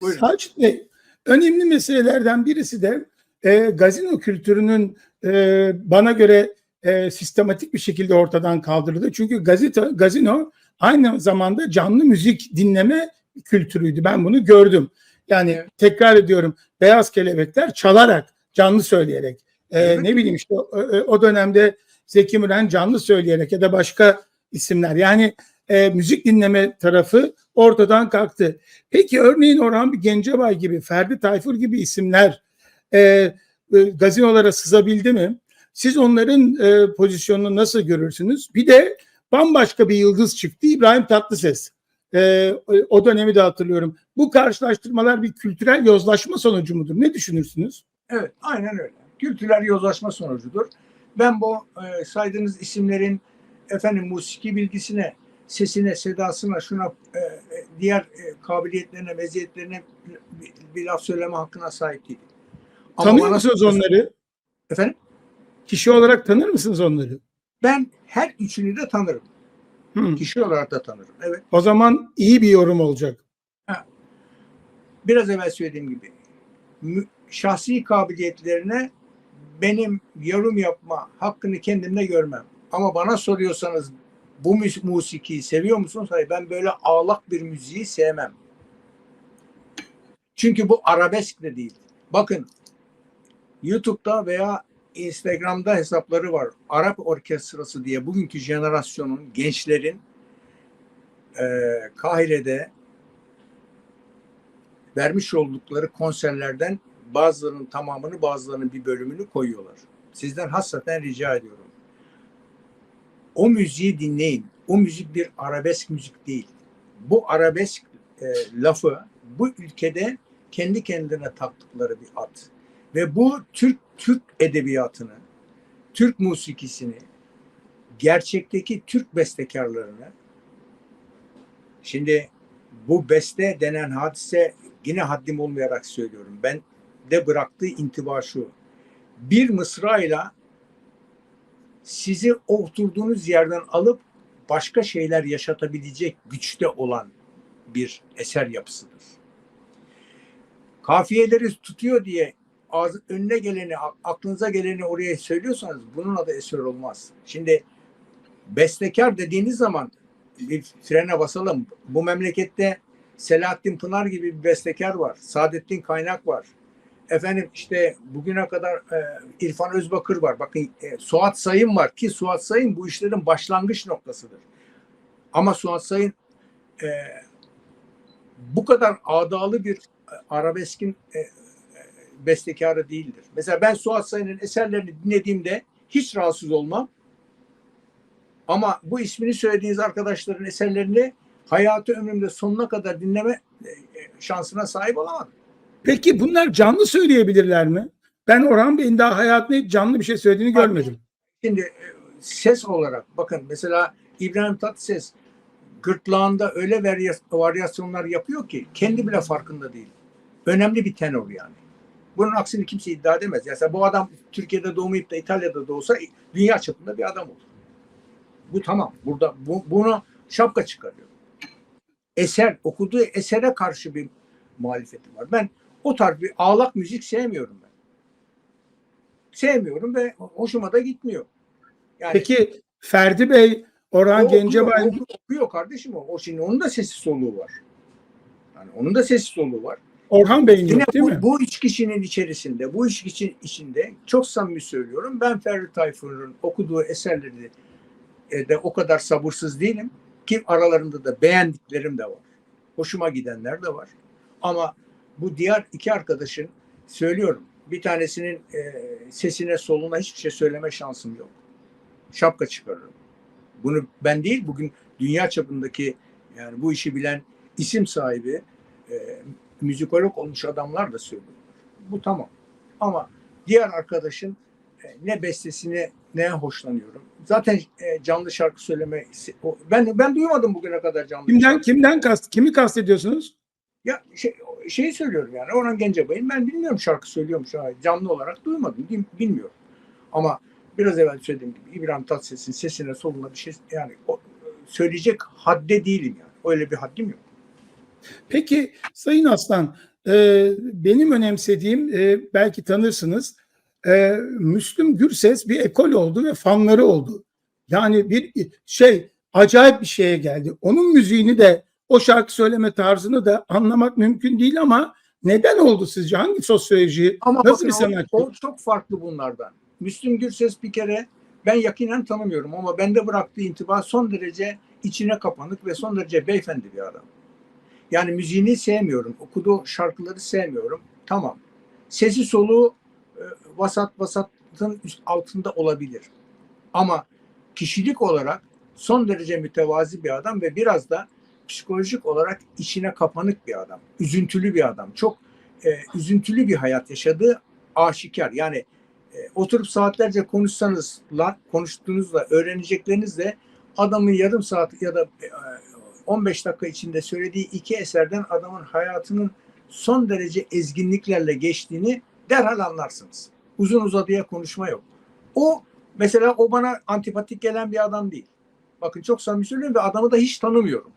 Buyurun. Selçuk Bey, önemli meselelerden birisi de e, gazino kültürünün e, bana göre e, sistematik bir şekilde ortadan kaldırıldı. Çünkü gazito, gazino aynı zamanda canlı müzik dinleme kültürüydü. Ben bunu gördüm. Yani Evet. tekrar ediyorum beyaz kelebekler çalarak, canlı söyleyerek. E, Evet. ne bileyim işte o- o dönemde Zeki Müren canlı söyleyerek ya da başka isimler. Yani e, müzik dinleme tarafı ortadan kalktı. Peki örneğin Orhan Gencebay gibi, Ferdi Tayfur gibi isimler e, e, gazinolara sızabildi mi? Siz onların e, pozisyonunu nasıl görürsünüz? Bir de bambaşka bir yıldız çıktı İbrahim Tatlıses. E, o dönemi de hatırlıyorum. Bu karşılaştırmalar bir kültürel yozlaşma sonucu mudur? Ne düşünürsünüz? Evet, aynen öyle. Kültürel yozlaşma sonucudur. Ben bu e, saydığınız isimlerin efendim musiki bilgisine, sesine, sedasına, şuna e, e, diğer e, kabiliyetlerine, meziyetlerine bir, bir laf söyleme hakkına sahip değilim. Ama Tanıyor bana- musunuz onları? Efendim? Kişi olarak tanır mısınız onları? Ben her üçünü de tanırım. Hı. Kişi olarak da tanırım. Evet. O zaman iyi bir yorum olacak. Biraz evvel söylediğim gibi şahsi kabiliyetlerine benim yorum yapma hakkını kendimde görmem. Ama bana soruyorsanız bu musikiyi seviyor musunuz? Hayır ben böyle ağlak bir müziği sevmem. Çünkü bu arabesk de değil. Bakın YouTube'da veya Instagram'da hesapları var. Arap Orkestrası diye bugünkü jenerasyonun gençlerin eee Kahire'de vermiş oldukları konserlerden bazılarının tamamını bazılarının bir bölümünü koyuyorlar. Sizden hassaten rica ediyorum. O müziği dinleyin. O müzik bir arabesk müzik değil. Bu arabesk e, lafı bu ülkede kendi kendine taktıkları bir at. Ve bu Türk Türk edebiyatını, Türk musikisini, gerçekteki Türk bestekarlarını şimdi bu beste denen hadise yine haddim olmayarak söylüyorum. Ben de bıraktığı intiba şu. Bir mısrayla sizi oturduğunuz yerden alıp başka şeyler yaşatabilecek güçte olan bir eser yapısıdır. Kafiyeleri tutuyor diye ağzı, önüne geleni, aklınıza geleni oraya söylüyorsanız bunun adı eser olmaz. Şimdi bestekar dediğiniz zaman bir frene basalım. Bu memlekette Selahattin Pınar gibi bir bestekar var. Saadettin Kaynak var. Efendim işte bugüne kadar e, İrfan Özbakır var. Bakın e, Suat Sayın var ki Suat Sayın bu işlerin başlangıç noktasıdır. Ama Suat Sayın e, bu kadar adalı bir e, arabeskin e, e, bestekarı değildir. Mesela ben Suat Sayın'ın eserlerini dinlediğimde hiç rahatsız olmam. Ama bu ismini söylediğiniz arkadaşların eserlerini hayatı ömrümde sonuna kadar dinleme e, şansına sahip olamadım. Peki bunlar canlı söyleyebilirler mi? Ben Orhan Bey'in daha hayatında hiç canlı bir şey söylediğini Bak- görmedim. Şimdi e, ses olarak bakın mesela İbrahim Tatlıses gırtlağında öyle varyas- varyasyonlar yapıyor ki kendi bile farkında değil. Önemli bir tenor yani. Bunun aksini kimse iddia edemez. Yani bu adam Türkiye'de doğmayıp da İtalya'da doğsa dünya çapında bir adam olur. Bu tamam. Burada bu, bunu şapka çıkarıyor. Eser, okuduğu esere karşı bir muhalefeti var. Ben o tarz bir ağlak müzik sevmiyorum ben. Sevmiyorum ve hoşuma da gitmiyor. Yani Peki Ferdi Bey, Orhan o Gencebay okuyor, okuyor kardeşim o. O şimdi onun da sesi soluğu var. Yani onun da sesi soluğu var. Orhan Bey'in Yine yok değil bu, mi? bu üç kişinin içerisinde, bu üç kişinin içinde çok samimi söylüyorum. Ben Ferdi Tayfur'un okuduğu eserleri e, de o kadar sabırsız değilim ki aralarında da beğendiklerim de var. Hoşuma gidenler de var. Ama bu diğer iki arkadaşın söylüyorum. Bir tanesinin e, sesine soluna hiçbir şey söyleme şansım yok. Şapka çıkarırım. Bunu ben değil bugün dünya çapındaki yani bu işi bilen isim sahibi e, müzikolog olmuş adamlar da söylüyor. Bu tamam. Ama diğer arkadaşın e, ne bestesine ne hoşlanıyorum. Zaten e, canlı şarkı söyleme ben ben duymadım bugüne kadar canlı Kimden şarkı. kimden kast kimi kastediyorsunuz? Ya şey, şeyi söylüyorum yani Orhan Gencebay'ın ben bilmiyorum şarkı söylüyormuş ha, canlı olarak duymadım bil- bilmiyorum. Ama biraz evvel söylediğim gibi İbrahim Tatlıses'in sesine soluna bir şey yani o, söyleyecek hadde değilim yani. Öyle bir haddim yok. Peki Sayın Aslan, e, benim önemsediğim e, belki tanırsınız. E, Müslüm Gürses bir ekol oldu ve fanları oldu. Yani bir şey acayip bir şeye geldi. Onun müziğini de o şarkı söyleme tarzını da anlamak mümkün değil ama neden oldu sizce? Hangi sosyoloji? Ama nasıl bakın bir sanatçı? O, çok farklı bunlardan. Müslüm Gürses bir kere ben yakinen tanımıyorum ama bende bıraktığı intiba son derece içine kapanık ve son derece beyefendi bir adam. Yani müziğini sevmiyorum. Okuduğu şarkıları sevmiyorum. Tamam. Sesi soluğu e, vasat vasatın üst altında olabilir. Ama kişilik olarak son derece mütevazi bir adam ve biraz da psikolojik olarak içine kapanık bir adam. Üzüntülü bir adam. Çok e, üzüntülü bir hayat yaşadığı aşikar. Yani e, oturup saatlerce konuşsanızla, konuştuğunuzla, öğreneceklerinizle adamın yarım saat ya da e, 15 dakika içinde söylediği iki eserden adamın hayatının son derece ezginliklerle geçtiğini derhal anlarsınız. Uzun uzadıya konuşma yok. O mesela o bana antipatik gelen bir adam değil. Bakın çok samimi söylüyorum ve adamı da hiç tanımıyorum.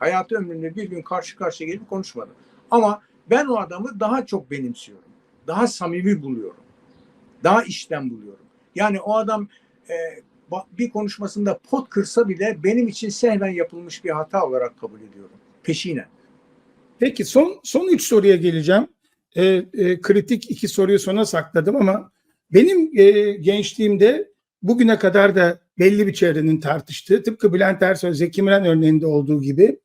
Hayatı ömrümde bir gün karşı karşıya gelip konuşmadım. Ama ben o adamı daha çok benimsiyorum. Daha samimi buluyorum. Daha işten buluyorum. Yani o adam e, bir konuşmasında pot kırsa bile benim için sehven yapılmış bir hata olarak kabul ediyorum. Peşinen. Peki son son üç soruya geleceğim. E, e, kritik iki soruyu sona sakladım ama benim e, gençliğimde bugüne kadar da belli bir çevrenin tartıştığı tıpkı Bülent Ersoy, Zeki Müren örneğinde olduğu gibi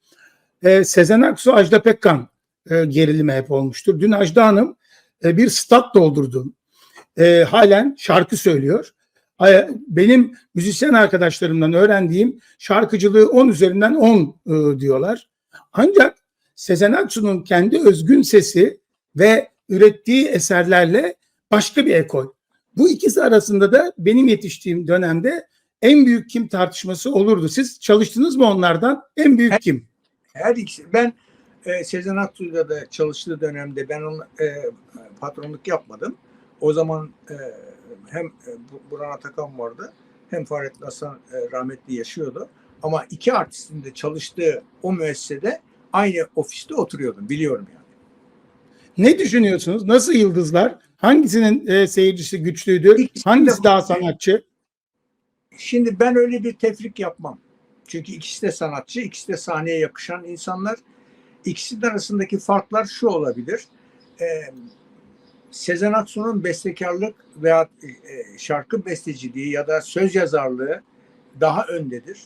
e, Sezen Aksu, Ajda Pekkan e, gerilimi hep olmuştur. Dün Ajda Hanım e, bir stat doldurdu. E, halen şarkı söylüyor. Ay- Benim müzisyen arkadaşlarımdan öğrendiğim şarkıcılığı 10 üzerinden 10 e, diyorlar. Ancak Sezen Aksu'nun kendi özgün sesi ve ürettiği eserlerle başka bir ekol. Bu ikisi arasında da benim yetiştiğim dönemde en büyük kim tartışması olurdu. Siz çalıştınız mı onlardan? En büyük kim? Her ikisi. Ben e, Sezen Aksu'yla da çalıştığı dönemde ben onun e, patronluk yapmadım. O zaman e, hem e, Bu- Burhan Atakan vardı hem Fahrettin Hasan e, rahmetli yaşıyordu. Ama iki artistin de çalıştığı o müessesede aynı ofiste oturuyordum. Biliyorum yani. Ne düşünüyorsunuz? Nasıl yıldızlar? Hangisinin e, seyircisi güçlüydü? İkisi de Hangisi daha farklı. sanatçı? Şimdi ben öyle bir tefrik yapmam. Çünkü ikisi de sanatçı, ikisi de sahneye yakışan insanlar. İkisinin arasındaki farklar şu olabilir. Ee, Sezen Aksu'nun bestekarlık veya e, şarkı besteciliği ya da söz yazarlığı daha öndedir.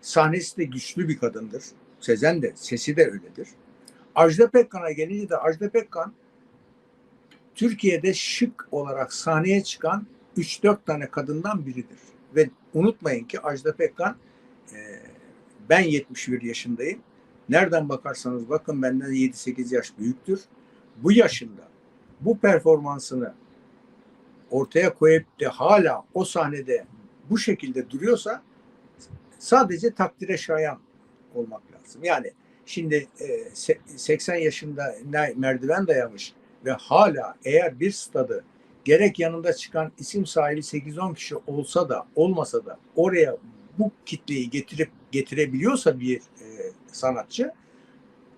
Sahnesi de güçlü bir kadındır. Sezen de, sesi de öyledir. Ajda Pekkan'a gelince de Ajda Pekkan Türkiye'de şık olarak sahneye çıkan 3-4 tane kadından biridir. Ve unutmayın ki Ajda Pekkan e, ben 71 yaşındayım. Nereden bakarsanız bakın benden 7-8 yaş büyüktür. Bu yaşında bu performansını ortaya koyup de hala o sahnede bu şekilde duruyorsa sadece takdire şayan olmak lazım. Yani şimdi e, se- 80 yaşında ne- merdiven dayamış ve hala eğer bir stadı gerek yanında çıkan isim sahibi 8-10 kişi olsa da olmasa da oraya bu kitleyi getirip getirebiliyorsa bir e, sanatçı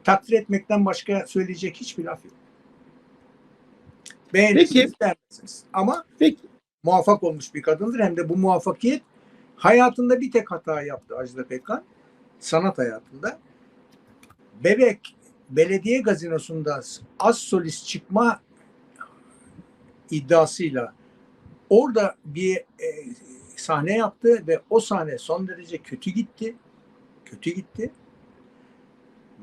takdir etmekten başka söyleyecek hiçbir laf yok. Beğenirsiniz, beğenmezsiniz. Ama Peki. muvaffak olmuş bir kadındır. Hem de bu muvaffakiyet hayatında bir tek hata yaptı Ajda Pekkan. Sanat hayatında. Bebek belediye gazinosunda az solist çıkma iddiasıyla orada bir e, sahne yaptı ve o sahne son derece kötü gitti. Kötü gitti.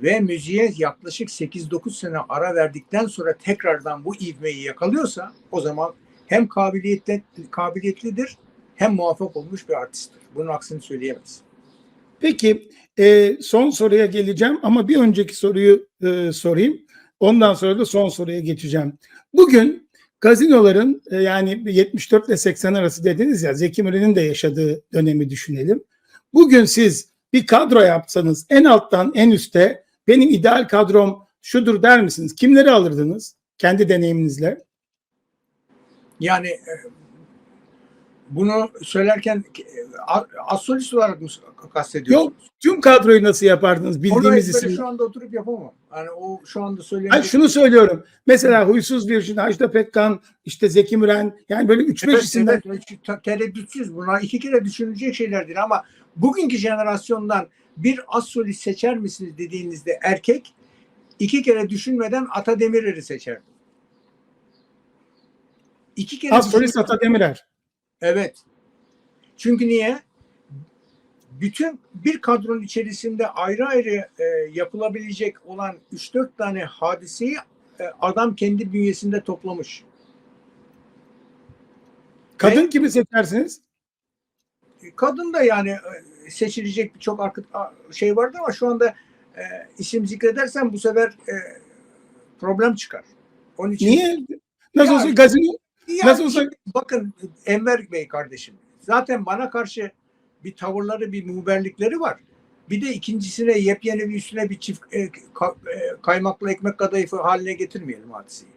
Ve müziğe yaklaşık 8-9 sene ara verdikten sonra tekrardan bu ivmeyi yakalıyorsa o zaman hem kabiliyetli, kabiliyetlidir hem muvaffak olmuş bir artisttir. Bunun aksini söyleyemez. Peki e, son soruya geleceğim ama bir önceki soruyu e, sorayım. Ondan sonra da son soruya geçeceğim. Bugün gazinoların e, yani 74 ile 80 arası dediniz ya Zeki Müren'in de yaşadığı dönemi düşünelim. Bugün siz bir kadro yapsanız en alttan en üste benim ideal kadrom şudur der misiniz? Kimleri alırdınız kendi deneyiminizle? Yani e, Bunu söylerken e, a- astrolist olarak mı kastediyorsunuz? Yok tüm kadroyu nasıl yapardınız bildiğimiz isimler? şu anda oturup yapamam. Yani o şu anda söylenen Ben şunu söylüyorum. Mesela Huysuz Virjin, Ajda Pekkan, işte Zeki Müren yani böyle 3-5 Evet, isimler. evet, tereddütsüz. Bunlar iki kere düşünülecek şeylerdir ama bugünkü jenerasyondan bir astrolist seçer misiniz dediğinizde erkek iki kere düşünmeden Ata Demirer'i seçer. İki kere Astrolist düşün- Ata Demirer. Evet. Çünkü niye? Bütün bir kadronun içerisinde ayrı ayrı e, yapılabilecek olan 3-4 tane hadiseyi e, adam kendi bünyesinde toplamış. Kadın Ve- kimi seçersiniz? kadın da yani e, seçilecek birçok şey vardı ama şu anda e, isim zikredersem bu sefer e, problem çıkar. Onun için Niye? Nasıl olsa gazino Ya Nasıl olsa- bakın Enver Bey kardeşim zaten bana karşı bir tavırları bir muberlikleri var. Bir de ikincisine yepyeni bir üstüne bir çift e, ka- e, kaymaklı ekmek kadayıfı haline getirmeyelim hadiseyi.